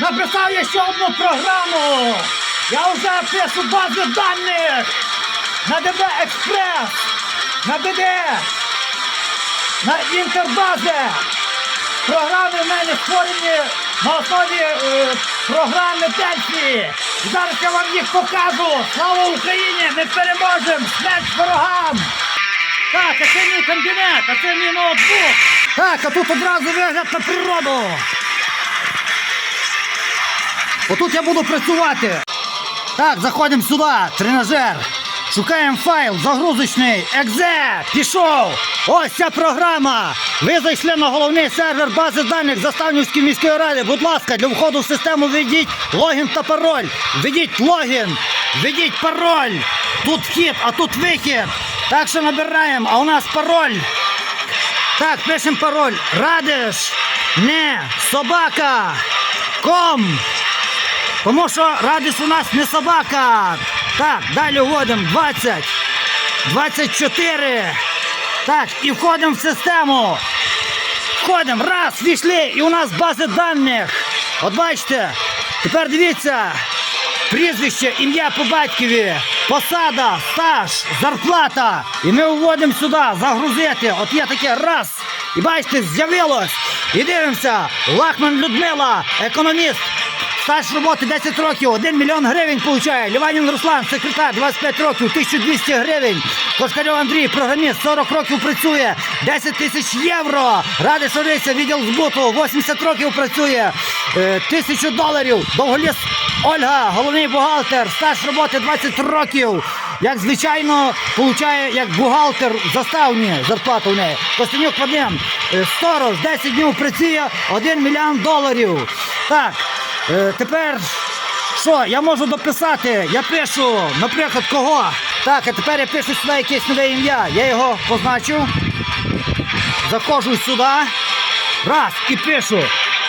Написав я ще одну програму. Я вже пишу бази даних на ДБ Експрес, на ДД, на інтербази. Програми в мене створені на основі е, програми Дельфі. Зараз я вам їх покажу. Слава Україні! Ми переможемо! Смерть ворогам! Так, а це мій кабінет, а це мій ноутбук. Так, а тут одразу вигляд на природу. Отут я буду працювати. Так, заходимо сюди, тренажер. Шукаємо файл загрузочний. Екзе! Пішов! Ось ця програма. Ви зайшли на головний сервер бази даних Заставнівської міської ради. Будь ласка, для входу в систему введіть логін та пароль. Введіть логін, введіть пароль. Тут вхід, а тут вихід. Так що набираємо, а у нас пароль. Так, пишемо пароль. Радиш, не, собака, ком. Тому що Радіс у нас не собака. Так, далі вводимо 20, 24. Так, і входимо в систему. Входимо, раз, війшли, і у нас бази даних. От бачите, тепер дивіться. Прізвище, ім'я по батькові, посада, стаж, зарплата. І ми вводимо сюди, загрузити. От є таке раз. І бачите, з'явилось. І дивимося. Лахман Людмила, економіст. Стаж роботи 10 років, 1 мільйон гривень получає. Ліванін Руслан, секретар, 25 років, 1200 гривень. Кошкарьов Андрій, програміст, 40 років працює, 10 тисяч євро. Ради Шориця, відділ збуту, 80 років працює, е, тисячу доларів. Довголіс Ольга, головний бухгалтер, стаж роботи 20 років. Як звичайно, получає як бухгалтер заставні зарплату в неї. Костянюк Вадим, е, сторож, 10 днів працює, 1 мільйон доларів. Так, е, тепер що, я можу дописати, я пишу, наприклад, кого. Так, а тепер я пишу сюди якесь нове ім'я. Я його позначу. Заходжу сюди. Раз і пишу.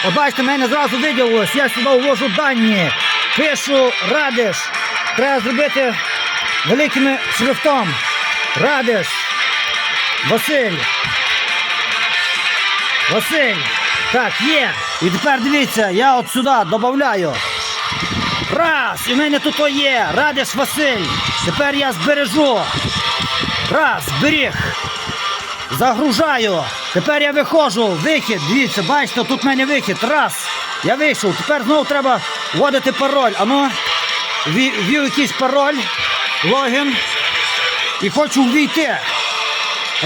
От бачите, мене зразу виділилось, я сюди ввожу дані. Пишу радиш. Треба зробити великим шрифтом. Радиш. Василь. Василь. Так, є. І тепер дивіться, я от сюди додаю. Раз, і в мене тут о є. Радиш Василь. Тепер я збережу. Раз, зберіг. Загружаю. Тепер я виходжу. Вихід. Дивіться, бачите, тут в мене вихід. Раз. Я вийшов. Тепер знову треба вводити пароль. Ану, ввів якийсь пароль, логін. І хочу ввійти.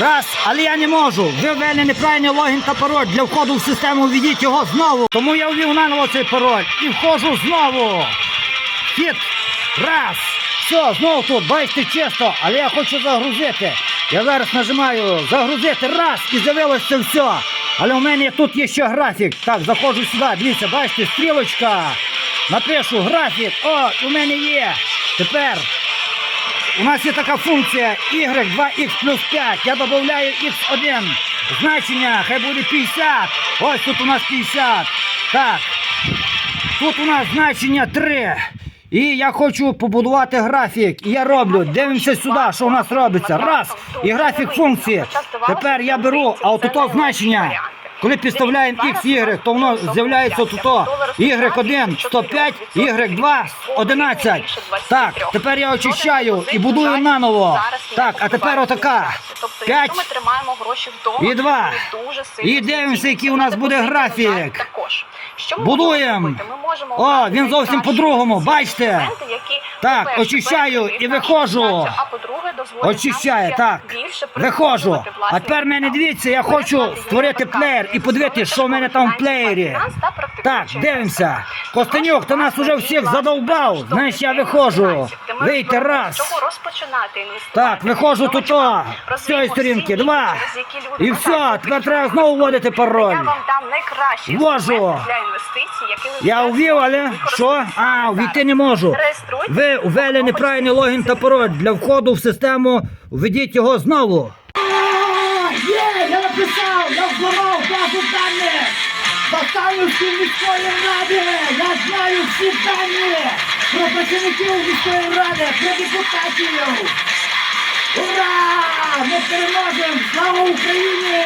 Раз, але я не можу. Ви ввели неправильний логін та пароль. Для входу в систему введіть його знову. Тому я ввів наново цей пароль. І входжу знову. Хід. Раз. Все, знову тут, бачите, чисто, але я хочу загрузити. Я зараз нажимаю загрузити раз і з'явилося все. Але у мене тут є ще графік. Так, заходжу сюди, дивіться, бачите, стрілочка. Напишу графік. О, у мене є. Тепер у нас є така функція y 2x плюс 5. Я додаю x1. Значення, хай буде 50. Ось тут у нас 50. Так. Тут у нас значення 3. І я хочу побудувати графік. І я роблю. Дивимося сюди, що у нас робиться. Раз. І графік функції. Тепер я беру, а от тут значення. Коли підставляємо x, y, то воно з'являється тут. Y1 105, Y2 11. Так, тепер я очищаю і будую наново. Так, а тепер отака. Тобто, 5 якщо ми тримаємо гроші вдома, і два. то вони дуже сильно І дивимося, який у нас буде графік. Що ми Будуємо. можемо? Ми можемо О, він зовсім по-другому, бачите? які, Так, очищаю і виходжу. А по-друге, дозволять Очищаю, так. більше Виходжу. А тепер мене дивіться, я хочу створити плеєр і подивитися, що в мене там в плеєрі. Так, дивимося. Костенюк, ти нас уже всіх задовбав. Знаєш, я виходжу. Вийти раз. Так, виходжу тут о, цієї сторінки, два. І все, тепер треба знову вводити пароль. Я вам дам найкращі Ввожу. для інвестицій, Я ввів, але що? А, саме ввійти не можу. Ви ввели неправильний логін та пароль. Для входу в систему введіть його знову. Є, я написав, я взламав базу даних. Заставівської міської ради. Я знаю всі дані про працівників міської ради, про депутатів. Ура! Ми переможемо! Слава Україні!